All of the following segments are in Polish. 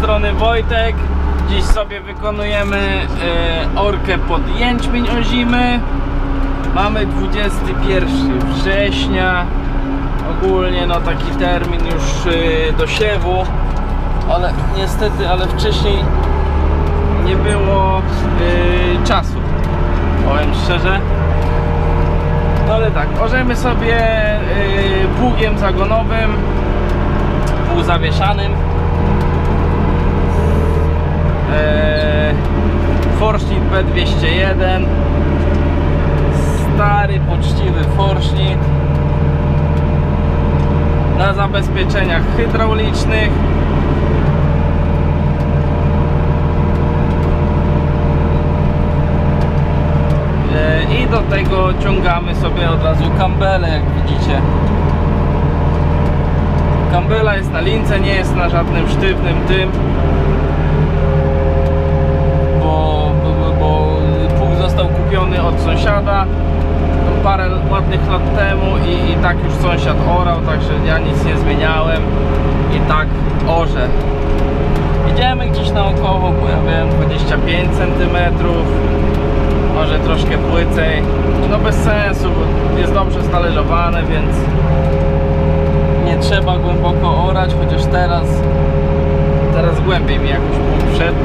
Strony Wojtek. Dziś sobie wykonujemy e, orkę pod jęczmień ozimy. Mamy 21 września. Ogólnie no taki termin już e, do siewu. Ale niestety, ale wcześniej nie było e, czasu. Powiem szczerze. No ale tak, orzemy sobie pługiem zagonowym półzawieszanym eee, Forschnitt B201 stary, poczciwy Forschnitt na zabezpieczeniach hydraulicznych. Eee, i do tego ciągamy sobie od razu kambele jak widzicie. Kambela jest na lince, nie jest na żadnym sztywnym tym. Kupiony od sąsiada parę ładnych lat temu i, i tak już sąsiad orał, także ja nic nie zmieniałem i tak orze. Idziemy gdzieś naokoło, bo ja wiem 25 cm, może troszkę płycej. No bez sensu, bo jest dobrze stależowane, więc nie trzeba głęboko orać, chociaż teraz teraz głębiej mi jakoś wszedł.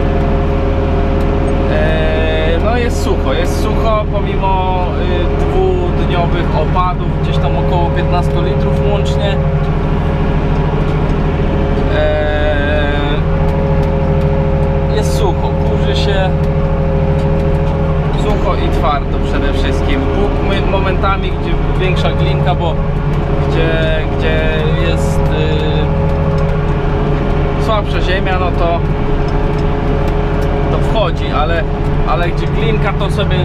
Eee, jest sucho, jest sucho pomimo y, dwudniowych opadów, gdzieś tam około 15 litrów łącznie. Eee, jest sucho, kurzy się sucho i twardo przede wszystkim. My- momentami, gdzie większa glinka, bo gdzie, gdzie jest yy, słabsza ziemia, no to to wchodzi, ale, ale gdzie glinka to sobie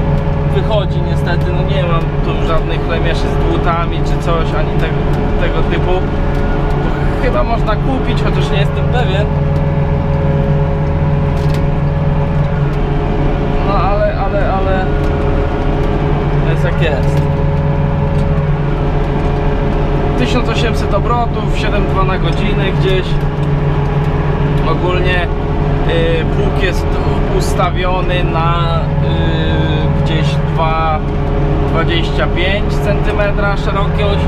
wychodzi niestety, no nie mam tu żadnych lemieszy z dłutami czy coś, ani tego, tego typu. Chyba można kupić, chociaż nie jestem pewien. No ale, ale, ale jest jak jest. 1800 obrotów, 7,2 na godzinę gdzieś. Ogólnie pług jest ustawiony na y, gdzieś 2,25 cm szerokość.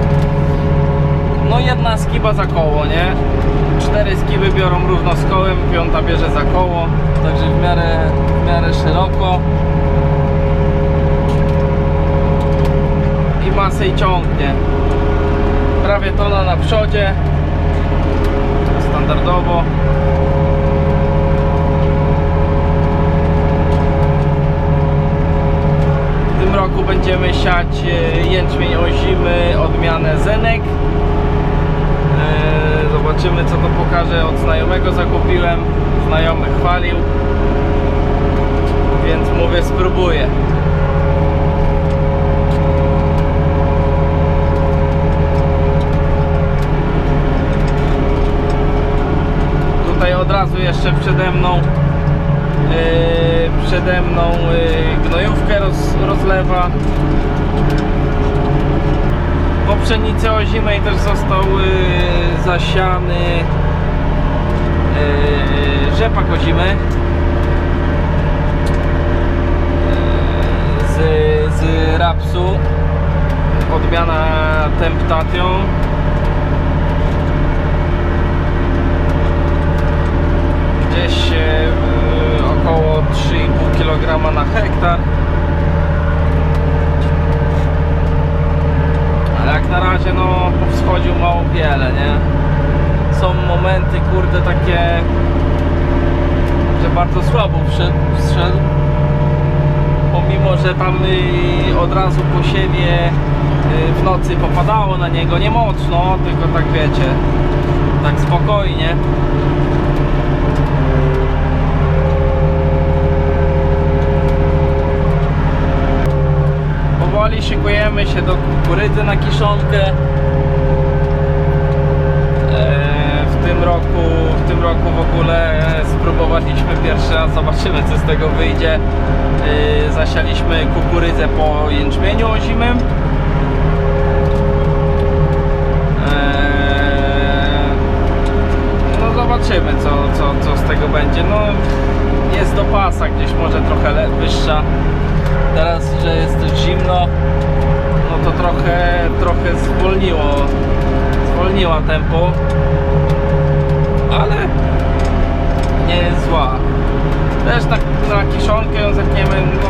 No jedna skiba za koło, nie? Cztery skiby biorą równo z kołem, piąta bierze za koło, także w miarę, w miarę szeroko. I masę i ciągnie. Prawie tona na przodzie. Standardowo. W tym roku będziemy siać e, jęczmień ozimy odmianę Zenek. E, Zobaczymy co to pokaże. Od znajomego zakupiłem. Znajomy chwalił. Więc mówię spróbuję. Tutaj od razu jeszcze przede mną przede mną yy, gnojówkę roz, rozlewa. Po pszenicy ozimej też został yy, zasiany yy, rzepak ozimy z, z rapsu. Odmiana Temptation gdzieś e, około 3,5 kg na hektar. Ale jak na razie no po wschodziu mało wiele, nie? Są momenty kurde takie, że bardzo słabo wszedł. Pomimo, że tam od razu po siewie y, w nocy popadało na niego, nie mocno, tylko tak wiecie, tak spokojnie. Powoli szykujemy się do kukurydzy na kiszonkę. Eee, W tym roku, w tym roku w ogóle spróbowaliśmy pierwszy raz, zobaczymy co z tego wyjdzie. Eee, Zasialiśmy kukurydzę po jęczmieniu ozimym. Eee, No zobaczymy co, jest do pasa, gdzieś może trochę wyższa. Teraz, że jest też zimno, no to trochę, trochę zwolniło, zwolniła tempo, ale nie jest zła. Też tak na kiszonkę ją zetniemy, no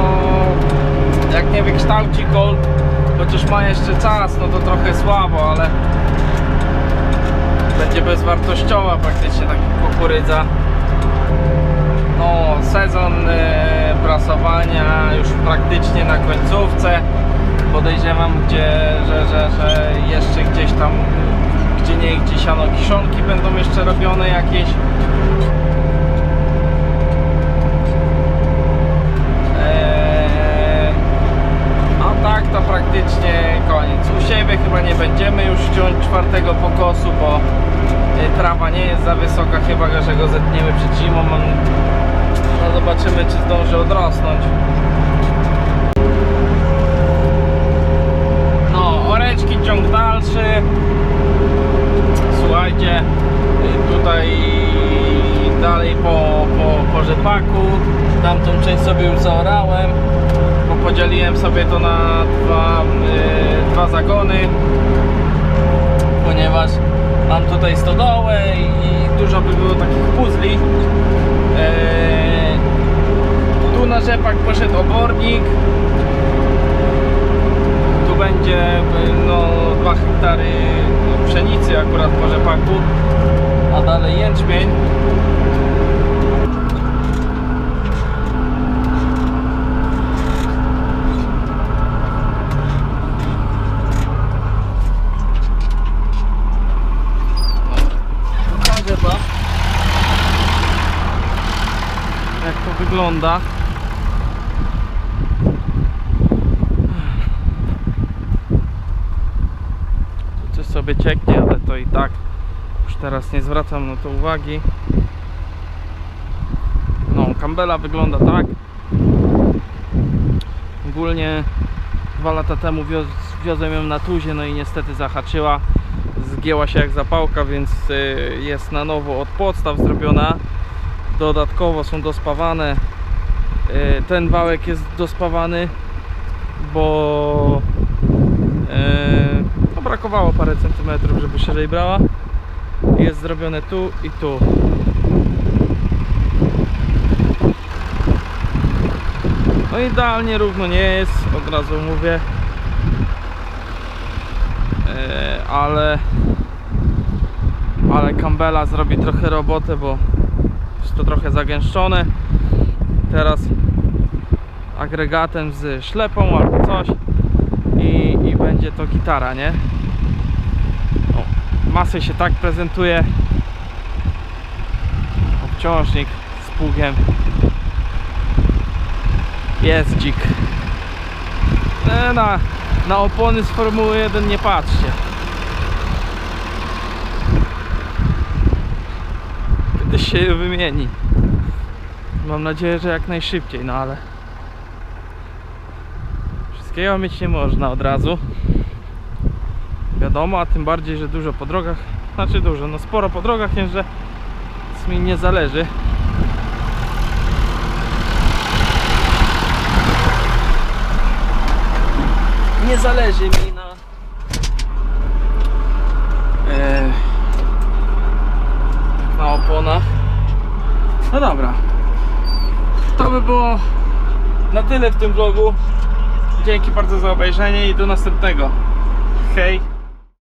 jak nie wykształci Gold, chociaż ma jeszcze czas, no to trochę słabo, ale będzie bezwartościowa praktycznie taka kukurydza. No, sezon e, prasowania już praktycznie na końcówce. Podejrzewam, gdzie, że, że, że jeszcze gdzieś tam, gdzie nie gdzie siano kiszonki będą jeszcze robione jakieś. Eee, a tak to praktycznie koniec. U siebie chyba nie będziemy już ciąć czwartego pokosu, bo e, trawa nie jest za wysoka, chyba że go zetniemy przed zimą. No zobaczymy czy zdąży odrosnąć. No, oreczki ciąg dalszy. Słuchajcie, y, tutaj dalej po, po, po rzepaku. Tamtą część sobie już zaorałem, bo podzieliłem sobie to na dwa, y, dwa zagony, ponieważ mam tutaj stodołę i dużo by było takich puzli. Eee, tu na rzepak poszedł obornik. Tu będzie no, 2 hektary pszenicy akurat po rzepaku, a dalej jęczmień. Pokażę wam jak to wygląda. Tu coś sobie cieknie, ale to i tak już teraz nie zwracam na to uwagi. No, Campbella wygląda tak. Ogólnie dwa lata temu wióz, wiozłem ją na tuzie, no i niestety zahaczyła. Zgięła się jak zapałka, więc y, jest na nowo od podstaw zrobiona. Dodatkowo są dospawane. Y, Ten wałek jest dospawany, bo y, no brakowało parę centymetrów, żeby szerzej brała. Jest zrobione tu i tu. No idealnie równo nie jest, od razu mówię. E, ale ale Campbella zrobi trochę robotę, bo jest to trochę zagęszczone. Teraz agregatem z ślepą albo coś i, i będzie to gitara, nie? O, masy się tak prezentuje. Obciążnik z pługiem. Jest dzik. E, na, na opony z Formuły 1 nie patrzcie. Kiedyś się wymieni. Mam nadzieję, że jak najszybciej, no ale wszystkiego mieć nie można od razu. Wiadomo, a tym bardziej, że dużo po drogach, znaczy dużo, no sporo po drogach jeżdżę, więc mi nie zależy. Nie zależy mi na No dobra. To by było na tyle w tym vlogu. Dzięki bardzo za obejrzenie i do następnego. Hej.